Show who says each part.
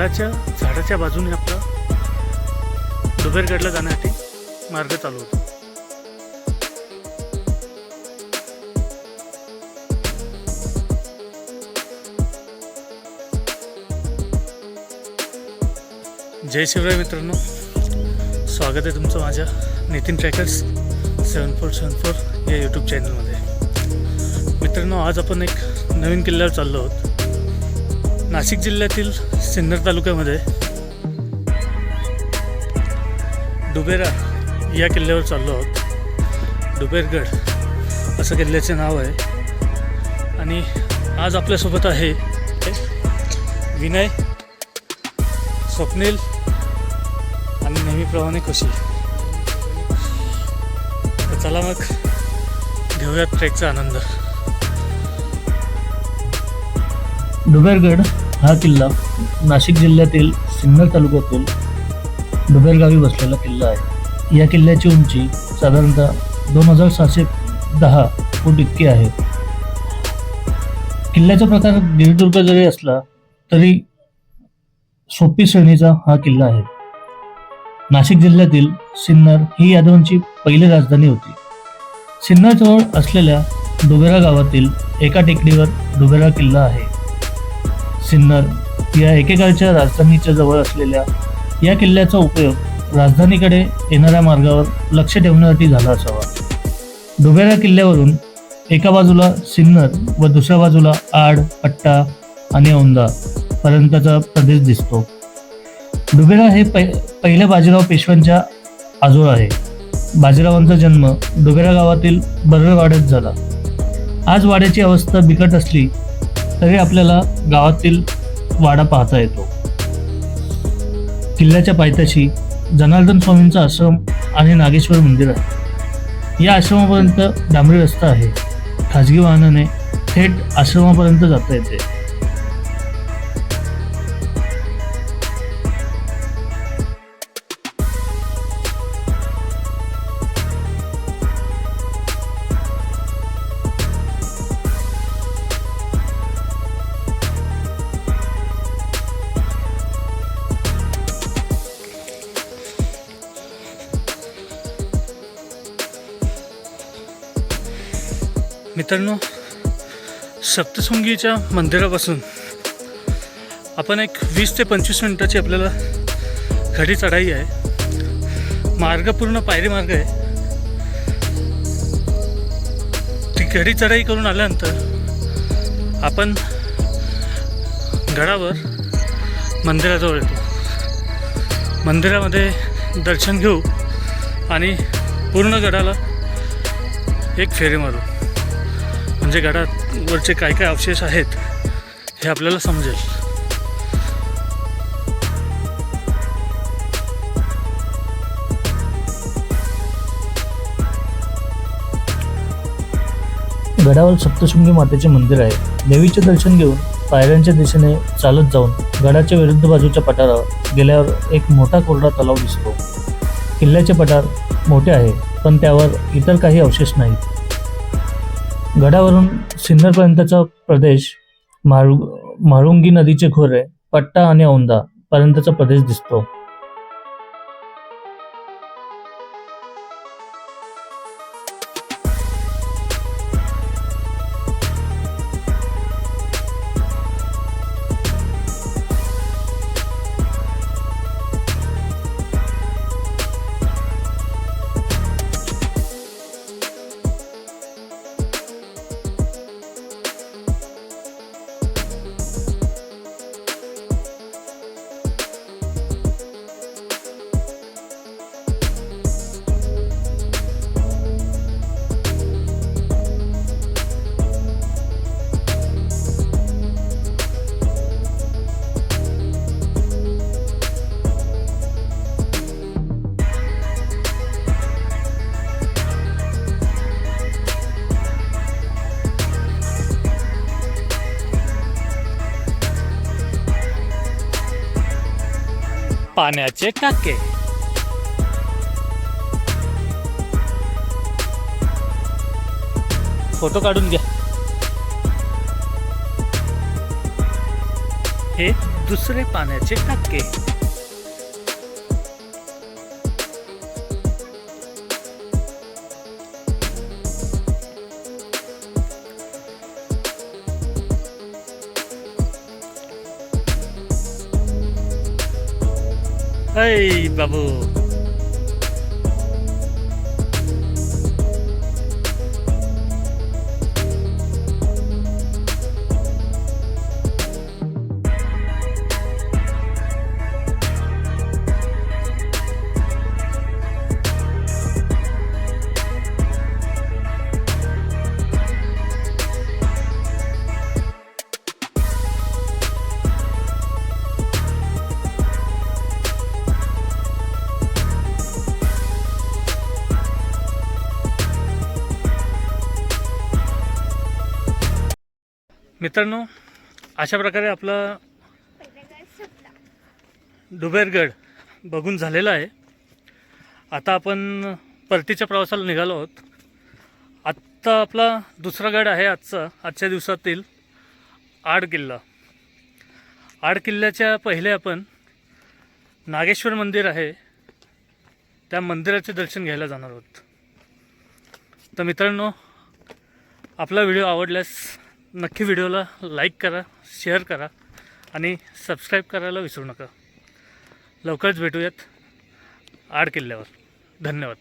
Speaker 1: झाडाच्या झाडाच्या बाजूने आपला डुबेरगडला जाण्यासाठी मार्ग चालू होतो. जय शिवराय मित्रांनो. स्वागत आहे तुमचं माझ्या Nitin trackers seven four seven four या यूट्यूब चॅनलमध्ये मित्रांनो आज आपण एक नवीन किल्ल्यावर चाललो आहोत. नाशिक जिल्ह्यातील सिन्नर तालुक्यामध्ये डुबेरा या किल्ल्यावर चाललो आहोत. डुबेरगड असं किल्ल्याचे नाव आहे. आणि आज आपल्यासोबत आहे विनय स्वप्नील आणि नेहमीप्रमाणे खुशी. तर चला मग घेऊयात ट्रेकचा आनंद. डुबेरगड हा किल्ला नाशिक जिल्ह्यातील सिन्नर तालुक्यातील डुबेर गावी बसलेला किल्ला आहे. या किल्ल्याची उंची साधारणतः दोन हजार सहाशे दहा फूट इतकी आहे. किल्ल्याचा प्रकार गिरिदुर्ग जरी असला तरी सोपी श्रेणीचा हा किल्ला आहे. नाशिक जिल्ह्यातील सिन्नर ही यादवांची पहिली राजधानी होती. सिन्नर जवळ असलेल्या डुबेरा गावातील एका टेकडीवर डुबेरा किल्ला आहे. सिन्नर या एकेकाळच्या राजधानीच्या जवळ असलेल्या या किल्ल्याचा उपयोग राजधानीकडे येणाऱ्या मार्गावर लक्ष ठेवण्यासाठी झाला असावा. डुबेरा किल्ल्यावरून एका बाजूला सिन्नर व दुसऱ्या बाजूला आड पट्टा आणि औंदा पर्यंतचा प्रदेश दिसतो. डुबेरा हे पै पहिल्या बाजीराव पेशव्यांच्या आजोळ आहे. बाजीरावांचा जन्म डुबेरा गावातील बर्वेवाड्यात झाला. आज वाड्याची अवस्था बिकट असली तरी आपल्याला गावातील वाडा पाहता येतो. किल्ल्याच्या पायथ्याशी जनार्दन स्वामींचा आश्रम आणि नागेश्वर मंदिर आहे. या आश्रमापर्यंत डांबरी रस्ता आहे. खाजगी वाहनाने थेट आश्रमापर्यंत जाता येते. मित्रांनो सप्तशृंगीच्या मंदिरापासून आपण एक वीस ते पंचवीस मिनटाची आपल्याला घडी चढाई आहे. मार्ग पूर्ण पायरी मार्ग आहे. ती घडी चढाई करून आल्यानंतर आपण गडावर मंदिराजवळ येतो. मंदिरामध्ये दर्शन घेऊ आणि पूर्ण गडाला एक फेरी मारू. म्हणजे गडावरचे काय काय अवशेष आहेत हे आपल्याला समजेल. गडावर सप्तशृंगी मातेचे मंदिर आहे. देवीचे दर्शन घेऊन पायऱ्यांच्या दिशेने चालत जाऊन गडाच्या विरुद्ध बाजूच्या पठारावर गेल्यावर एक मोठा कोरडा तलाव दिसतो. किल्ल्याचे पठार मोठे आहे पण त्यावर इतर काही अवशेष नाहीत. गडावरून सिन्नरपर्यंतचा प्रदेश मारु मारुंगी नदीचे खोरे पट्टा आणि औंदा पर्यंतचा प्रदेश दिसतो. पाण्याचे टाके फ़ोटो काढून घ्या। हे दुसरे पाण्याचे टाके এই বাবু। मित्रांनो अशा प्रकारे आपला डुबेरगड बघून झालेला आहे. आता आपण परतीच्या प्रवासाला निघालो आहोत. आत्ता आपला दुसरा गड आहे आजचा आजच्या दिवसातील आड किल्ला. आड किल्ल्याच्या पहिले आपण नागेश्वर मंदिर आहे. त्या मंदिराचे दर्शन घ्यायला जाणार आहोत. तर मित्रांनो आपला व्हिडिओ आवडल्यास नक्की व्हिडिओला लाईक करा शेअर करा आणि सबस्क्राईब करायला विसरू नका. लवकरच भेटूयात आड किल्ल्यावर. धन्यवाद.